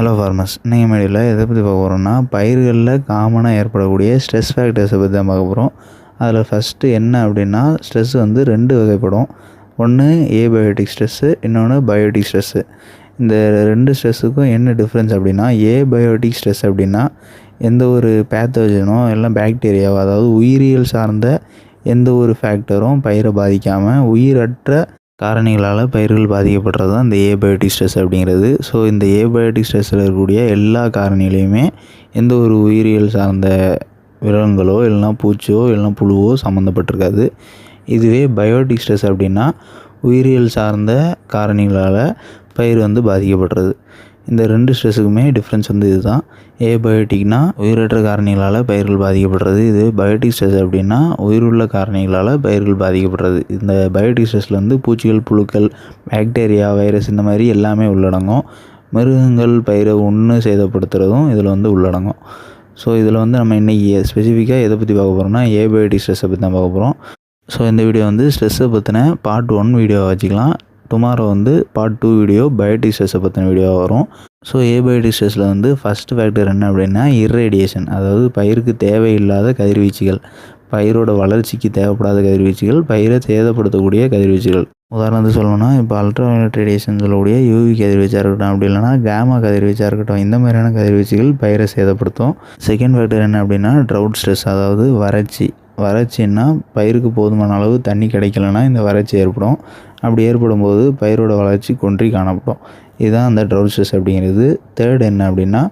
Hello farmers நீங்கள் மீடியில் எதை பற்றி பார்க்க போகிறோம்னா பயிர்களில் காமனாக ஏற்படக்கூடிய ஸ்ட்ரெஸ் ஃபேக்டர்ஸை பற்றி தான் பார்க்க போகிறோம் அதில் ஃபஸ்ட்டு என்ன அப்படின்னா ஸ்ட்ரெஸ் வந்து ரெண்டு வகைப்படும். ஒன்று ஏபயோட்டிக் ஸ்ட்ரெஸ்ஸு இன்னொன்று பயோட்டிக் ஸ்ட்ரெஸ்ஸு இந்த ரெண்டு ஸ்ட்ரெஸ்ஸுக்கும் என்ன டிஃப்ரென்ஸ் அப்படின்னா ஏபயோட்டிக் ஸ்ட்ரெஸ் அப்படின்னா எந்த ஒரு பேத்தோஜனோ எல்லாம் பாக்டீரியாவோ அதாவது உயிரியல் சார்ந்த எந்த ஒரு ஃபேக்டரும் பயிரை பாதிக்காமல் உயிரற்ற காரணிகளால் பயிர்கள் பாதிக்கப்படுறது தான் இந்த ஏபயோட்டிக் ஸ்ட்ரெஸ் அப்படிங்கிறது. ஸோ இந்த ஏபயோட்டிக் ஸ்ட்ரெஸ்ஸில் இருக்கக்கூடிய எல்லா காரணிகளையுமே எந்த ஒரு உயிரியல் சார்ந்த விலங்குகளோ இல்லைனா பூச்சியோ இல்லைனா புழுவோ சம்மந்தப்பட்டிருக்காது. இதுவே பயோட்டிக் ஸ்ட்ரெஸ் அப்படின்னா உயிரியல் சார்ந்த காரணிகளால் பயிர் வந்து பாதிக்கப்படுறது. இந்த ரெண்டு ஸ்ட்ரெஸ்ஸுக்குமே டிஃப்ரென்ஸ் வந்து இதுதான். ஏபயோட்டிக்னா உயிரற்ற காரணிகளால் பயிர்கள் பாதிக்கப்படுறது. இது பயோட்டிக் ஸ்ட்ரெஸ் அப்படின்னா உயிருள்ள காரணிகளால் பயிர்கள் பாதிக்கப்படுறது. இந்த பயோட்டிக் ஸ்ட்ரெஸ்ஸில் வந்து பூச்சிகள் புழுக்கள் பாக்டீரியா வைரஸ் இந்த மாதிரி எல்லாமே உள்ளடங்கும். மிருகங்கள் பயிரை ஒன்று சேதப்படுத்துகிறதும் இதில் வந்து உள்ளடங்கும். ஸோ இதில் வந்து நம்ம இன்றைக்கி ஸ்பெசிஃபிக்காக எதை பற்றி பார்க்க போகிறோம்னா ஏபயோட்டிக் ஸ்ட்ரெஸ்ஸை பற்றி தான் பார்க்க போகிறோம் ஸோ இந்த வீடியோ வந்து ஸ்ட்ரெஸ்ஸை பற்றின பார்ட் ஒன் வீடியோ வச்சுக்கலாம். டுமாரோ வந்து பார்ட் டூ வீடியோ பயோடிசஸை பற்றின வீடியோ வரும். ஸோ ஏபயோட்டிக் வந்து ஃபஸ்ட் ஃபேக்டர் என்ன அப்படின்னா இர்ரேடியேஷன் அதாவது பயிருக்கு தேவையில்லாத கதிர்வீச்சுகள். பயிரோட வளர்ச்சிக்கு தேவைப்படாத கதிர்வீச்சுகள் பயிரை சேதப்படுத்தக்கூடிய கதிர்வீச்சுகள். உதாரணத்துக்கு சொல்லணும்னா இப்போ அல்ட்ராவயலட் ரேடியேஷன் சொல்லக்கூடிய யூவி கதிர்வீச்சாக இருக்கட்டும் அப்படி இல்லைனா கேமா கதிர்வீச்சாக இருக்கட்டும் இந்த மாதிரியான கதிர்வீச்சுகள் பயிரை சேதப்படுத்தும். செகண்ட் ஃபேக்டர் என்ன அப்படின்னா ட்ரவுட் ஸ்ட்ரெஸ் அதாவது வறட்சி. வறட்சின்னா பயிருக்கு போதுமான அளவு தண்ணி கிடைக்கலனா இந்த வறட்சி ஏற்படும். அப்படி ஏற்படும் போது பயிரோட வளர்ச்சி கொன்றி காணப்படும் இதுதான் அந்த ட்ரவுட் ஸ்ட்ரெஸ் அப்படிங்கிறது. தேர்ட் என்ன அப்படின்னா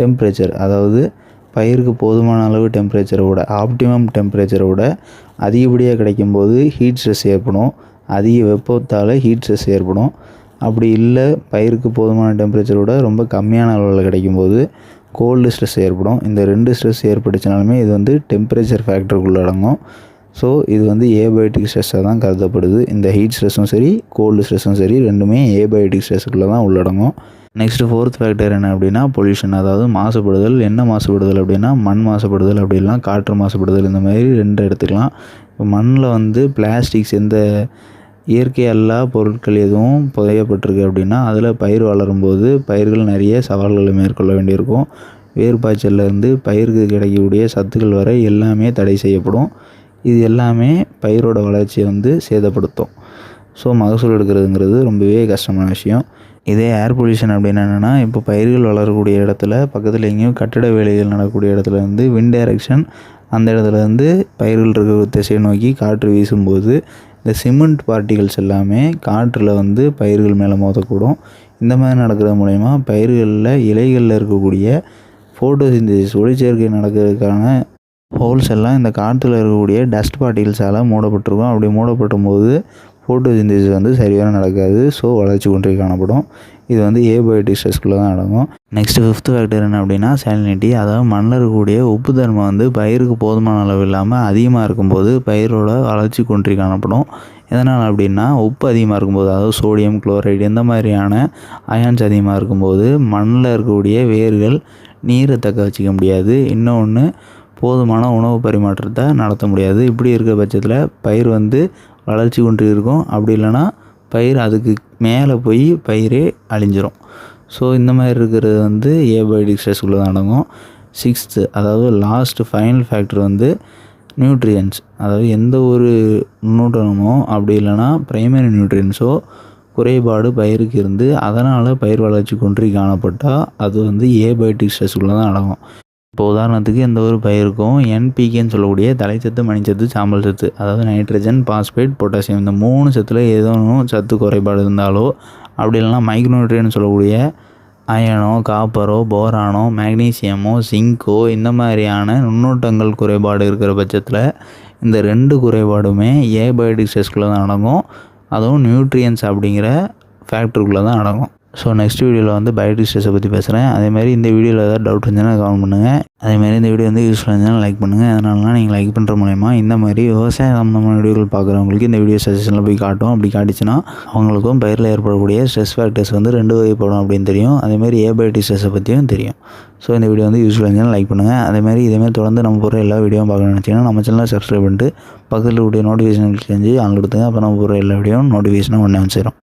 டெம்ப்ரேச்சர் அதாவது பயிருக்கு போதுமான அளவு டெம்பரேச்சரை விட ஆப்டிமம் டெம்பரேச்சரை விட அதிகப்படியாக கிடைக்கும்போது ஹீட் ஸ்ட்ரெஸ் ஏற்படும். அதிக வெப்பத்தால் ஹீட் ஸ்ட்ரெஸ் ஏற்படும். அப்படி இல்லை பயிருக்கு போதுமான டெம்பரேச்சரை விட ரொம்ப கம்மியான அளவில் கிடைக்கும்போது கோல்டு ஸ்ட்ரெஸ் ஏற்படும். இந்த ரெண்டு ஸ்ட்ரெஸ் ஏற்பட்டுச்சுனாலுமே இது வந்து டெம்பரேச்சர் ஃபேக்டருக்குள்ளே அடங்கும். ஸோ இது வந்து ஏபயோட்டிக் ஸ்ட்ரெஸ்ஸாக தான் கருதப்படுது. இந்த ஹீட் ஸ்ட்ரெஸ்ஸும் சரி கோல்டு ஸ்ட்ரெஸ்ஸும் சரி ரெண்டுமே ஏபயோட்டிக் ஸ்ட்ரெஸ்ஸுக்குள்ளே தான் உள்ளடங்கும். நெக்ஸ்ட்டு ஃபோர்த் ஃபேக்டர் என்ன அப்படின்னா பொல்யூஷன் அதாவது மாசுபடுதல். என்ன மாசுபடுதல் அப்படின்னா மண் மாசுபடுதல் அப்படி காற்று மாசுபடுதல் இந்த மாதிரி ரெண்டு எடுத்துக்கலாம். இப்போ மண்ணில் வந்து பிளாஸ்டிக்ஸ் எந்த இயற்கை அல்லா பொருட்கள் எதுவும் புதையப்பட்டிருக்கு அப்படின்னா அதில் பயிர் வளரும்போது பயிர்கள் நிறைய சவால்களை மேற்கொள்ள வேண்டியிருக்கும். வேர் பாய்ச்சல்லேருந்து பயிருக்கு கிடைக்கக்கூடிய சத்துக்கள் வரை எல்லாமே தடை செய்யப்படும். இது எல்லாமே பயிரோட வளர்ச்சியை வந்து சேதப்படுத்தும். ஸோ மகசூல் எடுக்கிறதுங்கிறது ரொம்பவே கஷ்டமான விஷயம். இதே ஏர் பொல்யூஷன் அப்படின்னு என்னென்னா இப்போ பயிர்கள் வளரக்கூடிய இடத்துல பக்கத்தில் எங்கேயும் கட்டிட வேலைகள் நடக்கக்கூடிய இடத்துல வந்து விண்ட் டைரக்ஷன் அந்த இடத்துல வந்து பயிர்கள் இருக்கிற திசையை நோக்கி காற்று வீசும்போது இந்த சிமெண்ட் பார்ட்டிகல்ஸ் எல்லாமே காற்றில் வந்து பயிர்கள் மேலே மோதக்கூடும். இந்த மாதிரி நடக்கிறது மூலயமா பயிர்களில் இலைகளில் இருக்கக்கூடிய ஃபோட்டோசிந்தசிஸ் ஒளிச்சேர்க்கை நடக்கிறதுக்கான ஹோல்ஸ் எல்லாம் இந்த காற்றுல இருக்கக்கூடிய டஸ்ட் பார்ட்டிகல்ஸால் மூடப்பட்டிருக்கும். அப்படி மூடப்படும் போது ஃபோட்டோ ஃபோட்டோசிந்தசிஸ் வந்து சரியாக நடக்காது. ஸோ வளர்ச்சி குன்றி காணப்படும். இது வந்து ஏபயோட்டிக் ஸ்ட்ரெஸ்க்குள்ளே தான் அடங்கும். நெக்ஸ்ட் ஃபிஃப்த் ஃபேக்டர் என்ன அப்படின்னா சாலினிட்டி அதாவது மண்ணில் இருக்கக்கூடிய உப்பு தன்மை வந்து பயிருக்கு போதுமான அளவு இல்லாமல் அதிகமாக இருக்கும்போது பயிரோட வளர்ச்சி குன்றி காணப்படும். எதனால் அப்படின்னா உப்பு அதிகமாக இருக்கும்போது அதாவது சோடியம் குளோரைடு இந்த மாதிரியான அயான்ஸ் அதிகமாக இருக்கும்போது மண்ணில் இருக்கக்கூடிய வேர்கள் நீரை தக்க வச்சிக்க முடியாது. இன்னொன்று போதுமான உணவு பரிமாற்றத்தை நடத்த முடியாது. இப்படி இருக்கிற பட்சத்தில் பயிர் வந்து வளர்ச்சி கொண்டு இருக்கும். அப்படி இல்லைன்னா பயிர் அதுக்கு மேலே போய் பயிரே அழிஞ்சிரும். ஸோ இந்த மாதிரி இருக்கிறது வந்து ஏபயோடிக் ஸ்ட்ரெஸ்குள்ளே தான் அடங்கும். சிக்ஸ்த்து அதாவது லாஸ்ட் ஃபைனல் ஃபேக்டர் வந்து நியூட்ரியன்ஸ் அதாவது எந்த ஒரு நுண்ணூட்டமோ அப்படி இல்லைன்னா ப்ரைமரி நியூட்ரியன்ஸோ குறைபாடு பயிருக்கு இருந்து அதனால் பயிர் வளர்ச்சி குன்றி காணப்பட்டால் அது வந்து ஏபயோட்டிக் ஸ்ட்ரெஸ்குள்ளே தான் அடங்கும். இப்போ உதாரணத்துக்கு எந்த ஒரு பயிருக்கும் என்பிகேன்னு சொல்லக்கூடிய தலைச்சத்து மணிச்சத்து சாம்பல் சத்து அதாவது நைட்ரஜன் பாஸ்பேட் பொட்டாசியம் இந்த மூணு சத்தில் ஏதோ சத்து குறைபாடு இருந்தாலோ அப்படி இல்லைனா மைக்ரோனியூட்ரியன் சொல்லக்கூடிய அயனோ காப்பரோ போரானோ மேக்னீசியமோ சிங்கோ இந்த மாதிரியான நுண்ணூட்டங்கள் குறைபாடு இருக்கிற பட்சத்தில் இந்த ரெண்டு குறைபாடுமே ஏபயோட்டிக் ஸ்ட்ரெஸ்குள்ளே தான் அடங்கும். அதுவும் நியூட்ரியன்ஸ் அப்படிங்கிற ஃபேக்டருக்குள்ளே தான் அடங்கும். ஸோ நெக்ஸ்ட் வீடியோவில் வந்து பயோட்டிக் ஸ்ட்ரெஸ்ஸை பற்றி பேசுகிறேன் அதேமாதிரி இந்த வீடியோவில் ஏதாவது டவுட் இருந்துச்சுன்னா கமெண்ட் பண்ணுங்கள் அதேமாதிரி இந்த வீடியோ வந்து யூஸ்ஃபுல்லாக இருந்துச்சுன்னா லைக் பண்ணுங்கள் அதனாலலாம் நீங்கள் லைக் பண்ணுற மூலயமா இந்த மாதிரி விவசாய சம்மந்தமான வீடியோகள் பார்க்குறவங்களுக்கு இந்த வீடியோ சஜஷனில் போய் காட்டும். அப்படி காட்டிச்சுன்னா அவங்களுக்கும் பயிரில் ஏற்படக்கூடிய ஸ்ட்ரெஸ் ஃபேக்டர்ஸ் வந்து ரெண்டு வகைப்படும் அப்படின்னு தெரியும். அதேமாதிரி ஏபயோட்டிக் ஸ்ட்ரெஸ்ஸை பற்றியும் தெரியும். ஸோ இந்த வீடியோ வந்து யூஸ்ஃபுல்லாக இருந்துச்சுன்னா லைக் பண்ணுங்கள் அதேமாதிரி இதேமாதிரி தொடர்ந்து நம்ம போகிற எல்லா வீடியோவும் பார்க்கணும்னு நினச்சிங்கன்னா நம்ம சேனலை சப்ஸ்கிரைப் பண்ணிட்டு பக்கத்தில் கூடிய நோட்டிஃபிகேஷன் செஞ்சு அங்கே கொடுத்துங்க. அப்போ நம்ம போகிற எல்லா வீடியோவும் நோட்டிஃபிகேஷனாக ஒன்று அமைச்சிடும் சேரும்